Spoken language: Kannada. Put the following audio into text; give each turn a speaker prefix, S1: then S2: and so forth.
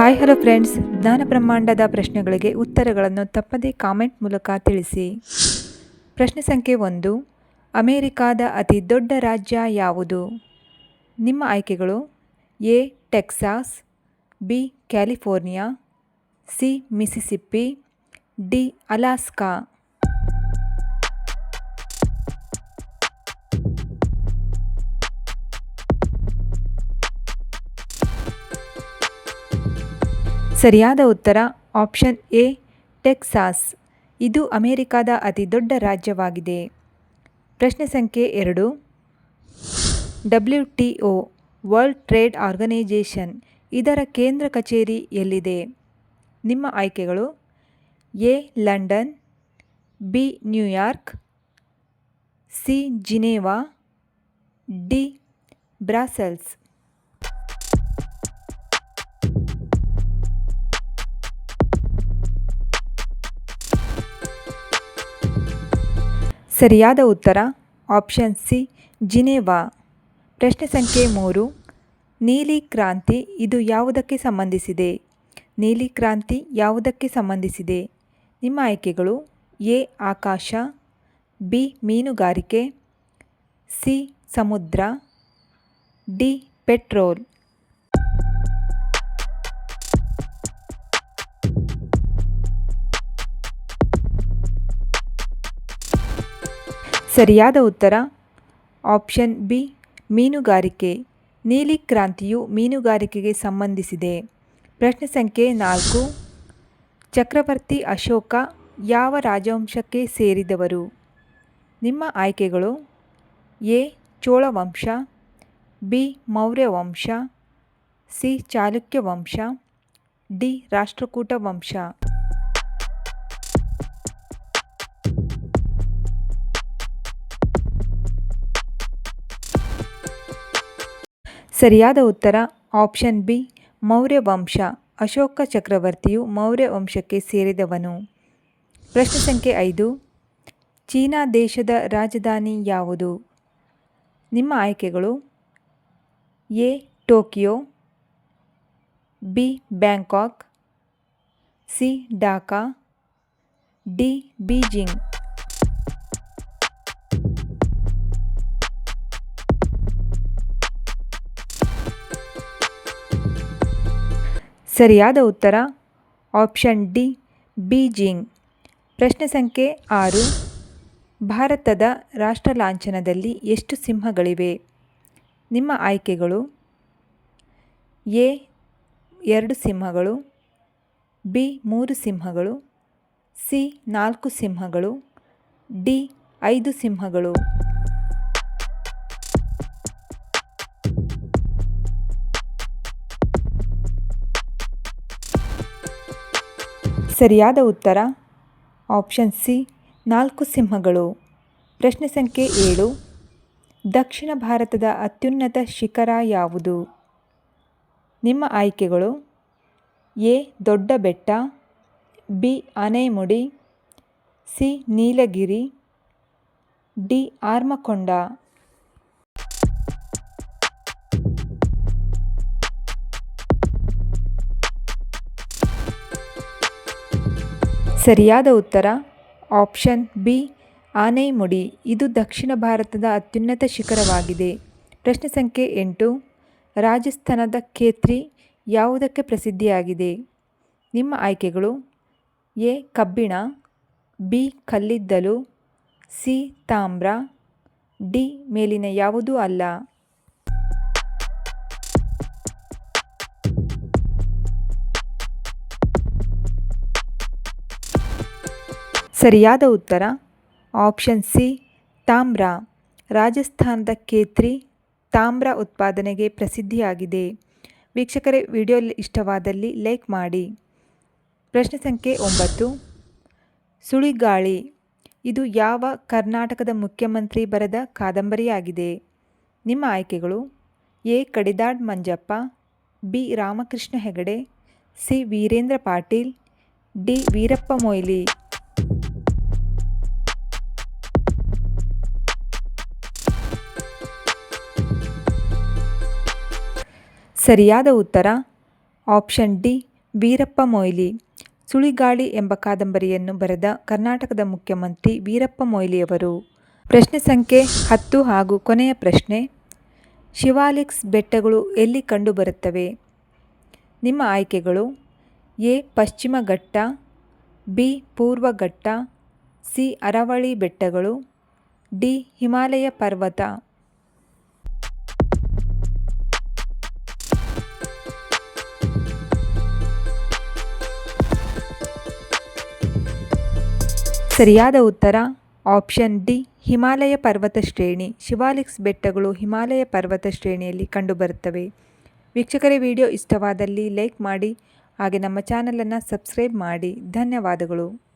S1: ಹಾಯ್ ಹಲೋ ಫ್ರೆಂಡ್ಸ್ ಜ್ಞಾನ ಬ್ರಹ್ಮಾಂಡದ ಪ್ರಶ್ನೆಗಳಿಗೆ ಉತ್ತರಗಳನ್ನು ತಪ್ಪದೇ ಕಾಮೆಂಟ್ ಮೂಲಕ ತಿಳಿಸಿ. ಪ್ರಶ್ನೆ ಸಂಖ್ಯೆ ಒಂದು. ಅಮೇರಿಕಾದ ಅತಿ ದೊಡ್ಡ ರಾಜ್ಯ ಯಾವುದು? ನಿಮ್ಮ ಆಯ್ಕೆಗಳು A, Texas, B, California, C Mississippi D, Alaska. ಸರಿಯಾದ ಉತ್ತರ, ಆಪ್ಷನ್ ಎ, ಟೆಕ್ಸಾಸ್. ಇದು ಅಮೆರಿಕಾದ ಅತಿ ದೊಡ್ಡ ರಾಜ್ಯವಾಗಿದೆ. ಪ್ರಶ್ನೆ ಸಂಖ್ಯೆ ಎರಡು. W T O, world trade organisation, ಇದರ ಕೇಂದ್ರ ಕಚೇರಿ ಎಲ್ಲಿದೆ? ನಿಮ್ಮ ಆಯ್ಕೆಗಳು, A, London, B, New York, C, Geneva, D, Brussels. ಸರಿಯಾದ ಉತ್ತರ? Option C, Geneva. ಪ್ರಶ್ನೆ ಸಂಖ್ಯೆ ಮೂರು. ನೀಲಿ ಕ್ರಾಂತಿ ಇದು ಯಾವುದಕ್ಕೆ ಸಂಬಂಧಿಸಿದೆ? ನೀಲಿ ಕ್ರಾಂತಿ ಯಾವುದಕ್ಕೆ ಸಂಬಂಧಿಸಿದೆ? ನಿಮ್ಮ ಆಯ್ಕೆಗಳು ಎ, ಆಕಾಶ, ಬಿ, ಮೀನುಗಾರಿಕೆ, ಸಿ, ಸಮುದ್ರ, ಡಿ, ಪೆಟ್ರೋಲ್. ಸರಿಯಾದ ಉತ್ತರ? ಆಪ್ಷನ್ ಬಿ, ಮೀನುಗಾರಿಕೆ. ನೀಲಿ ಕ್ರಾಂತಿಯು ಮೀನುಗಾರಿಕೆಗೆ ಸಂಬಂಧಿಸಿದೆ. ಪ್ರಶ್ನೆ ಸಂಖ್ಯೆ ನಾಲ್ಕು. ಚಕ್ರವರ್ತಿ ಅಶೋಕ ಯಾವ ರಾಜವಂಶಕ್ಕೆ ಸೇರಿದವರು? ನಿಮ್ಮ ಆಯ್ಕೆಗಳು ಎ ಚೋಳ ವಂಶ ಬಿ ಮೌರ್ಯ ವಂಶ ಸಿ ಚಾಲುಕ್ಯ ವಂಶ ಡಿ ರಾಷ್ಟ್ರಕೂಟ ವಂಶ ಸರಿಯಾದ ಉತ್ತರ ಆಪ್ಷನ್ ಬಿ ಮೌರ್ಯ ವಂಶ ಅಶೋಕ ಚಕ್ರವರ್ತಿಯು ಮೌರ್ಯ ವಂಶಕ್ಕೆ ಸೇರಿದವನು. ಪ್ರಶ್ನೆ ಸಂಖ್ಯೆ ಐದು, ಚೀನಾ ದೇಶದ ರಾಜಧಾನಿ ಯಾವುದು? ನಿಮ್ಮ ಆಯ್ಕೆಗಳು, A, Tokyo, B, Bangkok, C Dhaka D, Beijing. ಸರಿಯಾದ ಉತ್ತರ? Option D, Beijing. ಪ್ರಶ್ನೆ ಸಂಖ್ಯೆ ಆರು. ಭಾರತದ ರಾಷ್ಟ್ರ ಲಾಂಛನದಲ್ಲಿ ಎಷ್ಟು ಸಿಂಹಗಳಿವೆ? ನಿಮ್ಮ ಆಯ್ಕೆಗಳು ಎ, ಎರಡು ಸಿಂಹಗಳು, ಬಿ, ಮೂರು ಸಿಂಹಗಳು, ಸಿ, ನಾಲ್ಕು ಸಿಂಹಗಳು, ಡಿ, ಐದು ಸಿಂಹಗಳು. ಸರಿಯಾದ ಉತ್ತರ? ಆಪ್ಷನ್ ಸಿ, ನಾಲ್ಕು ಸಿಂಹಗಳು. ಪ್ರಶ್ನೆ ಸಂಖ್ಯೆ ಏಳು. ದಕ್ಷಿಣ ಭಾರತದ ಅತ್ಯುನ್ನತ ಶಿಖರ ಯಾವುದು? ನಿಮ್ಮ ಆಯ್ಕೆಗಳು ಎ, ದೊಡ್ಡ ಬೆಟ್ಟ, B, Anamudi, C, Nilgiri, D, Armakonda. ಸರಿಯಾದ ಉತ್ತರ. ಆಪ್ಷನ್ ಬಿ ಆನೈಮುಡಿ ಇದು ದಕ್ಷಿಣ ಭಾರತದ ಅತ್ಯುನ್ನತ ಶಿಖರವಾಗಿದೆ. ಪ್ರಶ್ನೆ ಸಂಖ್ಯೆ ಎಂಟು. ರಾಜಸ್ಥಾನದ ಖೇತ್ರಿ ಯಾವುದಕ್ಕೆ ಪ್ರಸಿದ್ಧಿಯಾಗಿದೆ? ನಿಮ್ಮ ಆಯ್ಕೆಗಳು ಎ, ಕಬ್ಬಿಣ, ಬಿ, ಕಲ್ಲಿದ್ದಲು, ಸಿ, ತಾಮ್ರ, ಡಿ, ಮೇಲಿನ ಯಾವುದೂ ಅಲ್ಲ. ಸರಿಯಾದ ಉತ್ತರ? ಆಪ್ಷನ್ ಸಿ, ತಾಮ್ರ. ರಾಜಸ್ಥಾನದ ಕೇತ್ರಿ ತಾಮ್ರ ಉತ್ಪಾದನೆಗೆ ಪ್ರಸಿದ್ಧಿಯಾಗಿದೆ. ವೀಕ್ಷಕರೇ, ವಿಡಿಯೋ ಇಷ್ಟವಾದಲ್ಲಿ ಲೈಕ್ ಮಾಡಿ. ಪ್ರಶ್ನೆ ಸಂಖ್ಯೆ ಒಂಬತ್ತು. ಸುಳಿಗಾಳಿ. ಇದು ಯಾವ ಕರ್ನಾಟಕದ ಮುಖ್ಯಮಂತ್ರಿ ಬರೆದ ಕಾದಂಬರಿಯಾಗಿದೆ? ನಿಮ್ಮ ಆಯ್ಕೆಗಳು A. Kadidal Manjappa, B. Ramakrishna Hegde, C. Veerendra Patil, D. Veerappa Moily. ಸರಿಯಾದ ಉತ್ತರ? Option D, Veerappa Moily. ಸುಳಿಗಾಳಿ ಎಂಬ ಕಾದಂಬರಿಯನ್ನು ಬರೆದ ಕರ್ನಾಟಕದ ಮುಖ್ಯಮಂತ್ರಿ ವೀರಪ್ಪ ಮೊಯ್ಲಿಯವರು. ಪ್ರಶ್ನೆ ಸಂಖ್ಯೆ ಹತ್ತು ಹಾಗೂ ಕೊನೆಯ ಪ್ರಶ್ನೆ. ಶಿವಾಲಿಕ್ಸ್ ಬೆಟ್ಟಗಳು ಎಲ್ಲಿ ಕಂಡುಬರುತ್ತವೆ ನಿಮ್ಮ ಆಯ್ಕೆಗಳು ಎ, ಪಶ್ಚಿಮ ಘಟ್ಟ, ಬಿ, ಪೂರ್ವ ಘಟ್ಟ, ಸಿ ಅರವಳಿ ಬೆಟ್ಟಗಳು, ಡಿ, ಹಿಮಾಲಯ ಪರ್ವತ. ಸರಿಯಾದ ಉತ್ತರ, ಆಪ್ಷನ್ ಡಿ, ಹಿಮಾಲಯ ಪರ್ವತ ಶ್ರೇಣಿ. ಶಿವಾಲಿಕ್ಸ್ ಬೆಟ್ಟಗಳು ಹಿಮಾಲಯ ಪರ್ವತ ಶ್ರೇಣಿಯಲ್ಲಿ ಕಂಡುಬರುತ್ತವೆ. ವೀಕ್ಷಕರೇ, ವಿಡಿಯೋ ಇಷ್ಟವಾದಲ್ಲಿ ಲೈಕ್ ಮಾಡಿ, ಹಾಗೆ ನಮ್ಮ ಚಾನಲನ್ನು ಸಬ್ಸ್ಕ್ರೈಬ್ ಮಾಡಿ. ಧನ್ಯವಾದಗಳು.